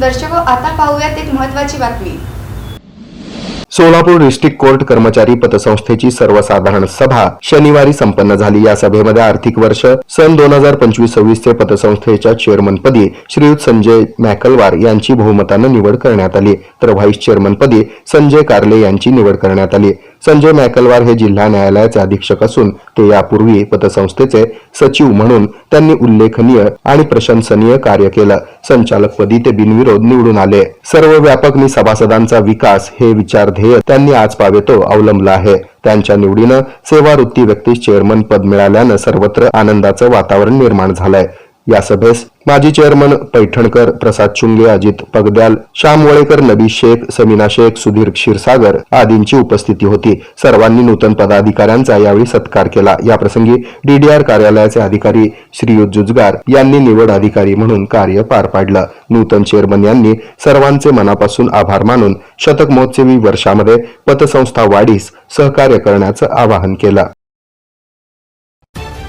दर्शक आता पाहूयात एक महत्वाची बातमी. सोलापूर डिस्ट्रिक्ट कोर्ट कर्मचारी पतसंस्थेची सर्वसाधारण सभा शनिवारी संपन्न झाली. या सभेमध्ये आर्थिक वर्ष सन दोन हजार पंचवीस सव्वीसचे पतसंस्थेच्या चेअरमनपदी श्रीयुत संजय मॅकलवार यांची बहुमतानं निवड करण्यात आली. तर व्हाईस चेअरमनपदी संजय कारले यांची निवड करण्यात आली. संजय मॅकलवार हे जिल्हा न्यायालयाचे अधीक्षक असून ते यापूर्वी पतसंस्थेचे सचिव म्हणून त्यांनी उल्लेखनीय आणि प्रशंसनीय कार्य केलं. संचालकपदी ते बिनविरोध निवडून आले. सर्व व्यापक सभासदांचा विकास हे विचारध्येय त्यांनी आज पावेतो अवलंबला आहे. त्यांच्या निवडीनं सेवावृत्ती व्यक्तीस चेअरमन पद मिळाल्यानं सर्वत्र आनंदाचं वातावरण निर्माण झालंय. या सभेस माजी चेअरमन पैठणकर प्रसाद चुंगे अजित पगद्याल श्याम वळेकर नबी शेख समीना शेख सुधीर क्षीरसागर आदींची उपस्थिती होती. सर्वांनी नूतन पदाधिकाऱ्यांचा यावेळी सत्कार केला. याप्रसंगी डीडीआर कार्यालयाचे अधिकारी श्रीयुत जुजगार यांनी निवड अधिकारी म्हणून कार्य पार पाडलं. नूतन चेअरमन यांनी सर्वांचे मनापासून आभार मानून शतक महोत्सवी वर्षामध्ये पतसंस्था वाढीस सहकार्य करण्याचं आवाहन केलं.